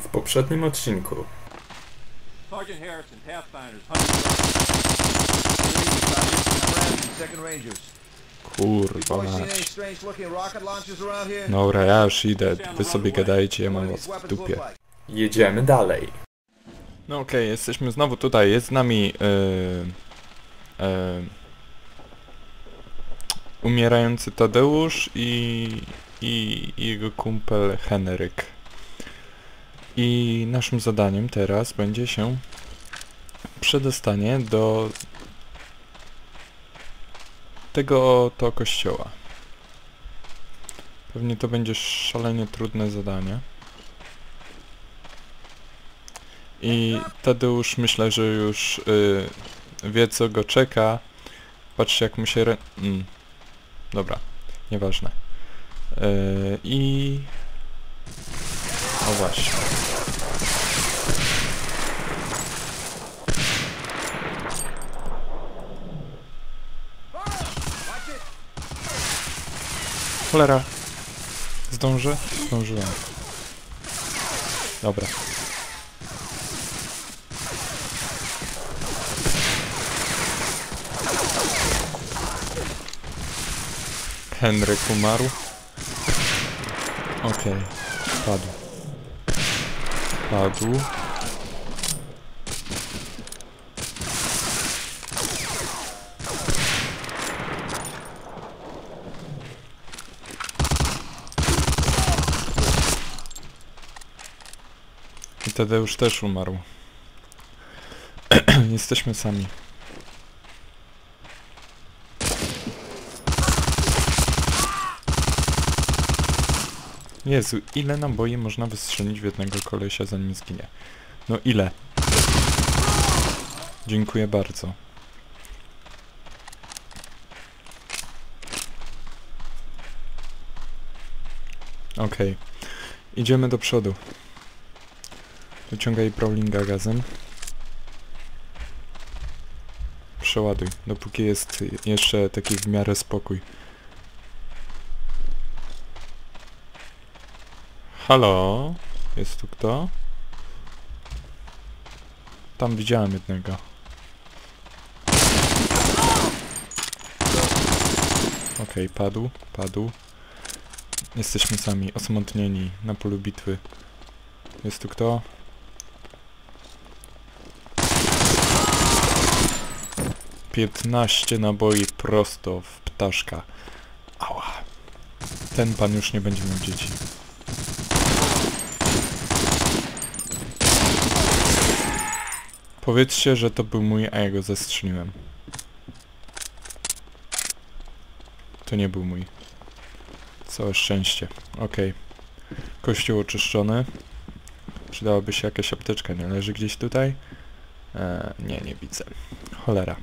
W poprzednim odcinku Sergeant Harrison, Pathfinders. Kurwa mać. Dobra, ja już idę. Wy sobie gadajcie, ja mam was w dupie. Jedziemy dalej. No okej, jesteśmy znowu tutaj. Jest z nami yy, yy, umierający Tadeusz i, i jego kumpel Henryk. I naszym zadaniem teraz będzie się przedostanie do tego oto kościoła. Pewnie to będzie szalenie trudne zadanie. I Tadeusz myślę, że już y, wie co go czeka. Patrzcie jak mu się... Re... Mm. Dobra, nieważne. Y, I... O właśnie. Cholera. Zdążę? Zdążyłem. Dobra. Henryk umarł. Okej. Padł. Padł. I Tadeusz też umarł. Jesteśmy sami. Jezu, ile naboi można wystrzelić w jednego kolesia zanim zginie? No ile? Dziękuję bardzo. Okej. Idziemy do przodu. Wyciągaj Brawlinga gazem. Przeładuj, dopóki jest jeszcze taki w miarę spokój. Halo? Jest tu kto? Tam widziałem jednego. Okej, padł, padł. Jesteśmy sami, osamotnieni na polu bitwy. Jest tu kto? Piętnaście naboi prosto w ptaszka. Ała. Ten pan już nie będzie miał dzieci. Powiedzcie, że to był mój, a ja go zestrzeliłem. To nie był mój. Całe szczęście. Okej. Kościół oczyszczony. Przydałaby się jakaś apteczka, nie leży gdzieś tutaj? Eee, nie, nie widzę. Cholera.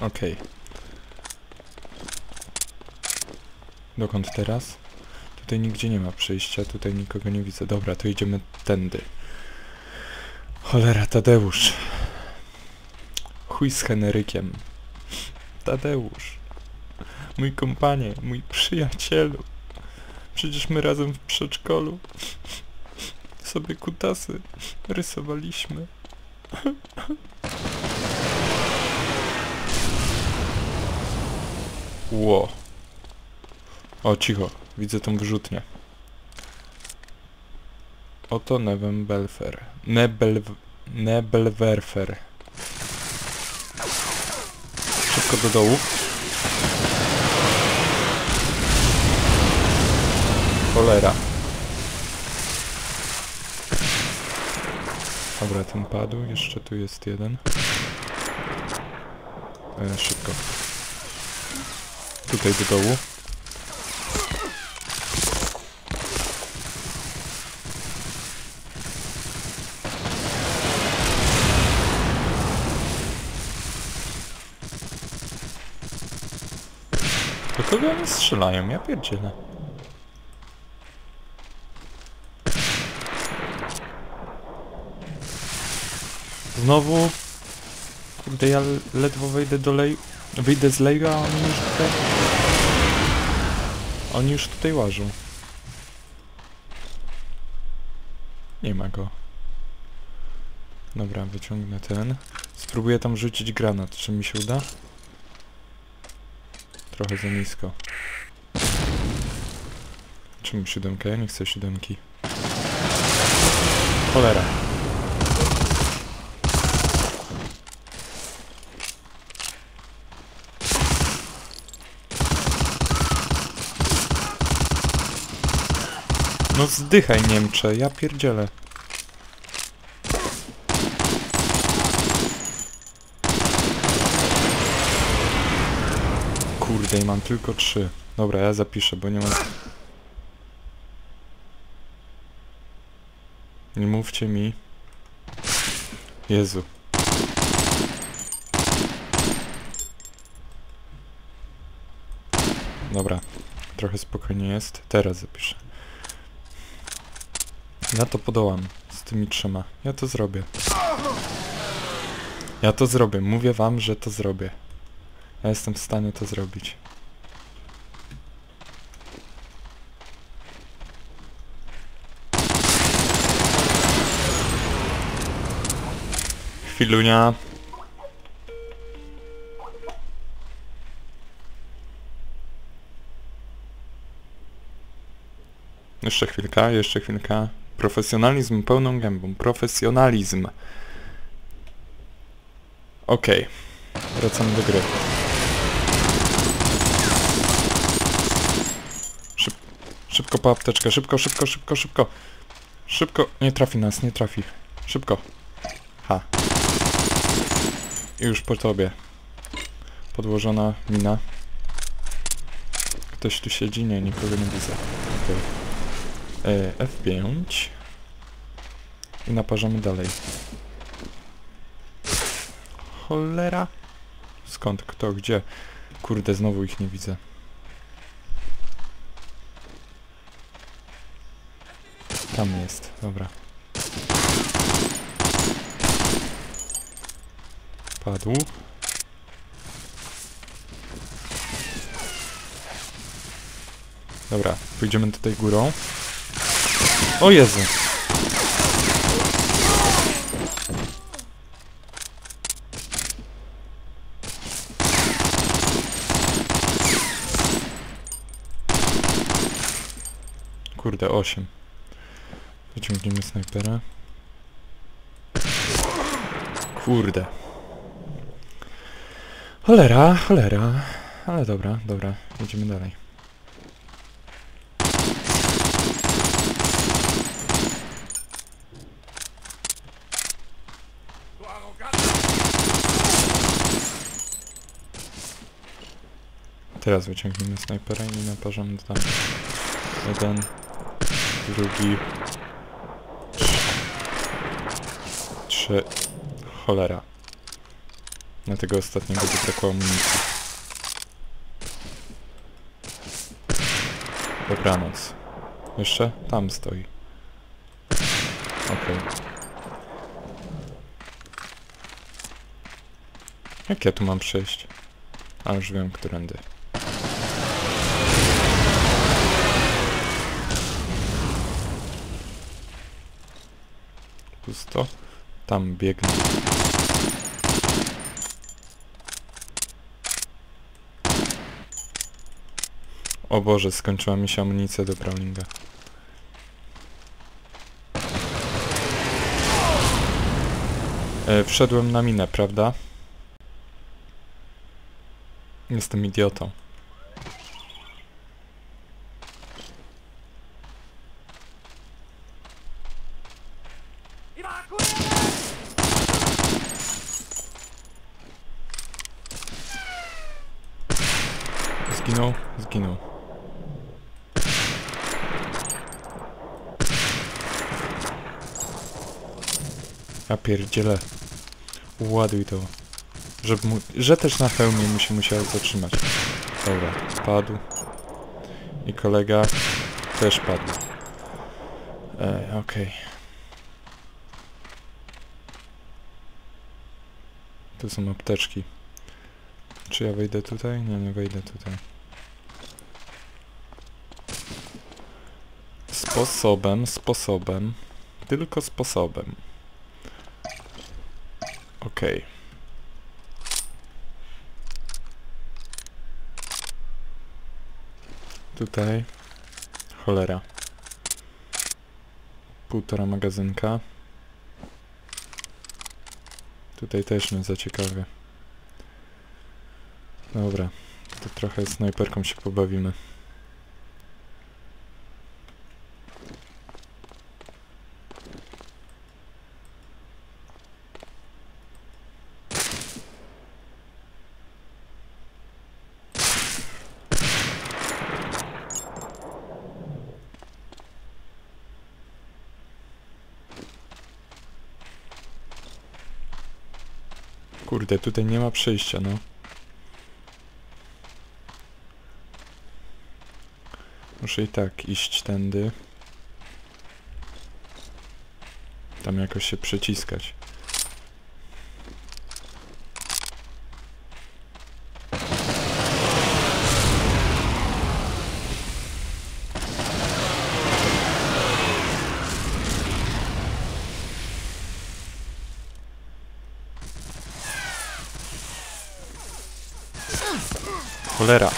Okej. Dokąd teraz? Tutaj nigdzie nie ma przejścia, tutaj nikogo nie widzę. Dobra, to idziemy tędy. Cholera, Tadeusz. Chuj z Henrykiem. Tadeusz. Mój kompanie, mój przyjacielu. Przecież my razem w przedszkolu sobie kutasy rysowaliśmy. Ło. O, cicho. Widzę tą wyrzutnię. Oto Nebelwerfer. Nebel... Nebelwerfer. Szybko do dołu. Cholera. Dobra, ten padł. Jeszcze tu jest jeden. E, szybko. Tutaj do dołu. Do kogo oni strzelają? Ja pierdzielę. Znowu... Kurde, ja ledwo wejdę do lej... Wyjdę z leju, a oni już tutaj... Oni już tutaj łażą. Nie ma go. Dobra, wyciągnę ten. Spróbuję tam rzucić granat. Czy mi się uda? Trochę za nisko. Czemu siódemkę? Ja nie chcę siódemki. Cholera. No zdychaj Niemcze, ja pierdzielę. Kurde, i mam tylko trzy. Dobra, ja zapiszę, bo nie mam... Nie mówcie mi. Jezu. Dobra, trochę spokojnie jest. Teraz zapiszę. Ja to podołam z tymi trzema. Ja to zrobię. Ja to zrobię. Mówię wam, że to zrobię. Ja jestem w stanie to zrobić. Chwilunia. Jeszcze chwilka, jeszcze chwilka. Profesjonalizm pełną gębą. Profesjonalizm. Okej. Wracamy do gry. Szybko po apteczkę. Szybko, szybko, szybko, szybko. Szybko. Nie trafi nas, nie trafi. Szybko. Ha. I już po tobie. Podłożona mina. Ktoś tu siedzi? Nie, nikogo nie widzę. Okej. E, F5 i naparzamy dalej. Cholera! Skąd? Kto? Gdzie? Kurde, znowu ich nie widzę. Tam jest, dobra. Padł. Dobra, pójdziemy tutaj górą. O Jezu! Kurde, 8. Wyciągniemy snajpera. Kurde. Cholera, cholera. Ale dobra, dobra. Jedziemy dalej. Teraz wyciągniemy snajpera i naparzamy tam. Jeden, drugi, trzy. Cholera. Na tego ostatniego by brakło amunicji. Dobranoc. Jeszcze? Tam stoi. Okej. Jak ja tu mam przejść? A już wiem, którędy. Pusto. Tam biegnę. O Boże, skończyła mi się amunicja do Browninga. E, wszedłem na minę, prawda? Jestem idiotą. Zginął? Zginął. Ja pierdzielę. Ładuj to. Żeby mu, że też na hełmie mu się musiał zatrzymać. Dobra, padł. I kolega też padł. E, okej. Tu są apteczki. Czy ja wejdę tutaj? Nie, nie wejdę tutaj. Sposobem, sposobem tylko sposobem. Okej. Tutaj. Cholera. Półtora magazynka. Tutaj też mnie zaciekawia. Dobra. To trochę snajperką się pobawimy. Kurde, tutaj nie ma przejścia, no. Muszę i tak iść tędy. Tam jakoś się przeciskać. Cholera.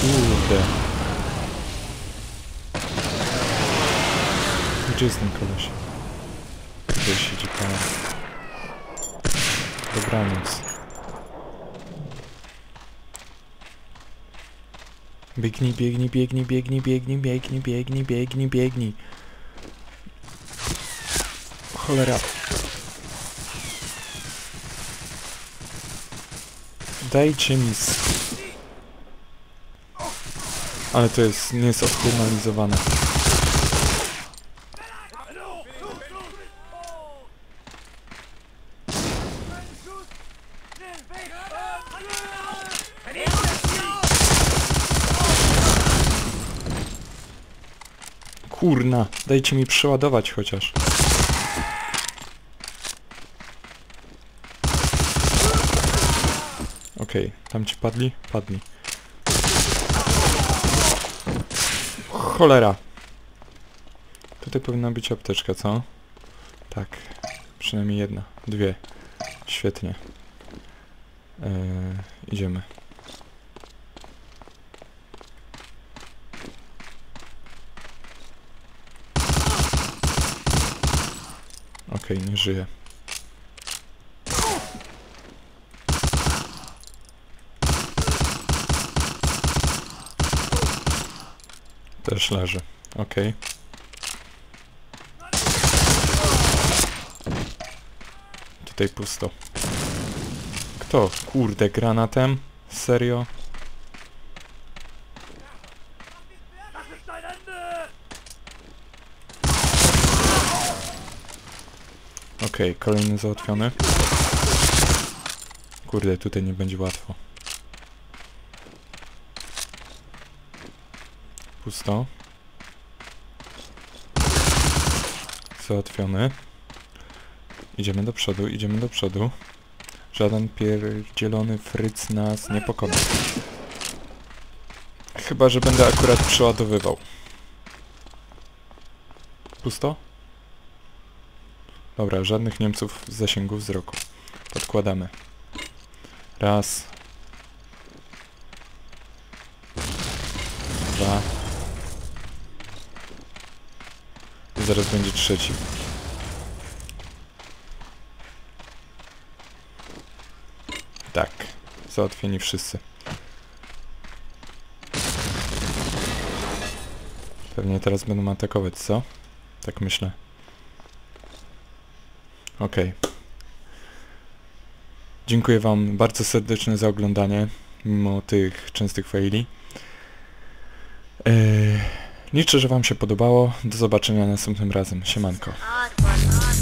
Kurde. Gdzie jest ten koleś? Tutaj siedzi pan. Dobranoc. Biegnij, biegnij, biegnij, biegnij, biegnij, biegnij, biegnij, biegnij, biegnij. Cholera. Dajcie mi. Ale to jest, nie jest optymalizowane. Kurna, dajcie mi przeładować chociaż. Okej, tam ci padli? Padli. Cholera! Tutaj powinna być apteczka, co? Tak. Przynajmniej jedna. Dwie. Świetnie. Eee, idziemy. Okej, nie żyje. Też leży. Okej. Tutaj pusto. Kto? Kurde, granatem? Serio? Okej, kolejny załatwiony. Kurde, tutaj nie będzie łatwo. Pusto. Załatwiony. Idziemy do przodu, idziemy do przodu. Żaden pierdzielony fryc nas nie pokona. Chyba, że będę akurat przeładowywał. Pusto? Dobra, żadnych Niemców w zasięgu wzroku. Podkładamy. Raz. Dwa. Zaraz będzie trzeci. Tak. Załatwieni wszyscy. Pewnie teraz będą atakować, co? Tak myślę. Okej. Dziękuję wam bardzo serdecznie za oglądanie, mimo tych częstych faili. Eee, Liczę, że Wam się podobało. Do zobaczenia następnym razem. Siemanko. Tak, tak, tak.